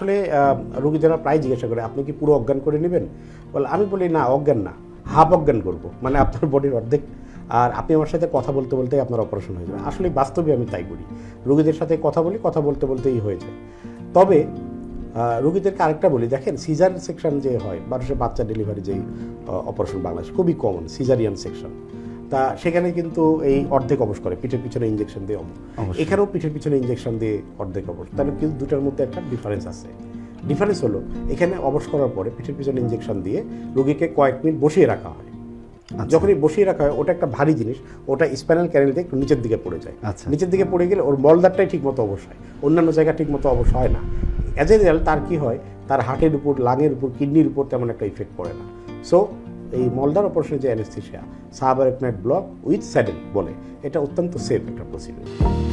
আসলে রোগী যারা প্রায় জিজ্ঞাসা করে, আপনি কি পুরো অজ্ঞান করে নেবেন? বলে, আমি বলি, না, অজ্ঞান না, হাফ অজ্ঞান করব মানে আপনার বডির অর্ধেক। আর আপনি আমার সাথে কথা বলতে বলতে আপনার অপারেশন হয়ে যাবে। আসলে বাস্তবে আমি তাই করি। রোগীদের সাথে কথা বলি, কথা বলতে বলতেই হয়ে যায়। তবে রোগীদেরকে আরেকটা বলি, দেখেন সিজার সেকশন যে হয়, মানুষের বাচ্চা ডেলিভারি যেই অপারেশন বাংলাদেশ, খুবই কমন সিজারিয়ান সেকশন তা সেখানে কিন্তু এই অর্ধেক অবশ করে পিঠের পিছনে ইঞ্জেকশন দিয়ে অবশ। এখানেও পিঠের পিছনে ইঞ্জেকশন দিয়ে অর্ধেক অবশ। তাহলে কিন্তু দুটার মধ্যে একটা ডিফারেন্স আছে। ডিফারেন্স হলো এখানে অবশ করার পরে পিঠের পিছনে ইঞ্জেকশন দিয়ে রোগীকে কয়েক মিনিট বসিয়ে রাখা হয়। আচ্ছা। যখনই বসিয়ে রাখা হয় ওটা একটা ভারী জিনিস ওটা স্পাইনাল ক্যানেল দিয়ে একটু নিচের দিকে পড়ে যায়। আচ্ছা। নিচের দিকে পড়ে গেলে ওর মলদারটাই ঠিক মতো অবশ হয়। অন্যান্য জায়গা ঠিক মতো অবশ হয় না। অ্যাজ এ রেজাল্ট তার কি হয়? তার হার্টের উপর লাঙের উপর কিডনির উপর তেমন একটা ইফেক্ট পড়ে না। সো এই মলদার অপারেশনের যে anaesthesia sub block with saddle বলে, এটা অত্যন্ত সেফ একটা প্রসিডিউর